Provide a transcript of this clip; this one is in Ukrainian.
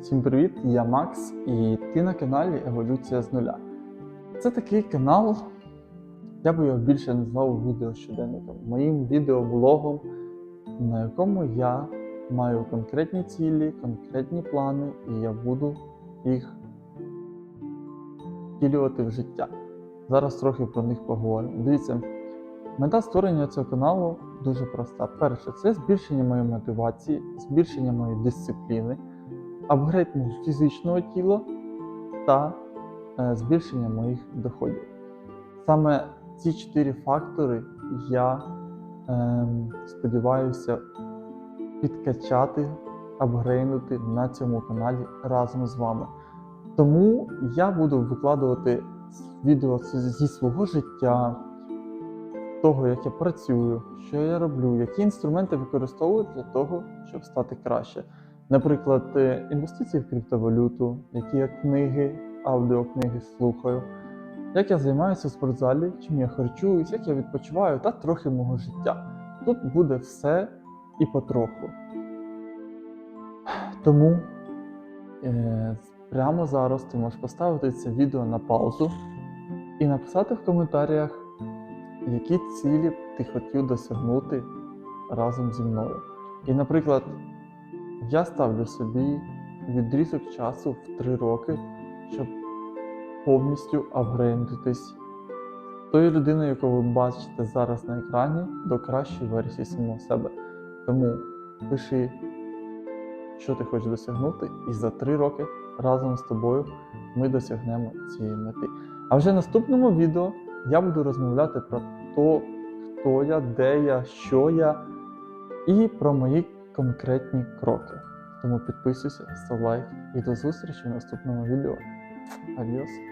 Всім привіт! Я Макс, і ти на каналі Еволюція з нуля. Це такий канал, я би його більше назвав відеощоденником, моїм відеоблогом, на якому я маю конкретні цілі, конкретні плани, і я буду їх втілювати в життя. Зараз трохи про них поговоримо. Дивіться, мета створення цього каналу дуже проста. Перше, це збільшення моєї мотивації, збільшення моєї дисципліни апгрейд мого фізичного тіла та е, збільшення моїх доходів. Саме ці чотири фактори я е, сподіваюся підкачати, апгрейнути на цьому каналі разом з вами. Тому я буду викладувати відео зі свого життя, того, як я працюю, що я роблю, які інструменти використовую для того, щоб стати краще. Наприклад, е, інвестиції в криптовалюту, які я книги, аудіокниги слухаю, як я займаюся в спортзалі, чим я харчуюсь, як я відпочиваю та трохи мого життя. Тут буде все і потроху. Тому е, прямо зараз ти можеш поставити це відео на паузу і написати в коментарях, які цілі ти хотів досягнути разом зі мною. І, наприклад, я ставлю собі відрізок часу в 3 роки, щоб повністю апгрейдитись тою людиною, яку ви бачите зараз на екрані, до кращої версії самого себе. Тому пиши, що ти хочеш досягнути, і за 3 роки разом з тобою ми досягнемо цієї мети. А вже в наступному відео я буду розмовляти про те, хто я, де я, що я, і про мої конкретні кроки. Тому підписуйся, став лайк і до зустрічі в наступному відео. Адіос!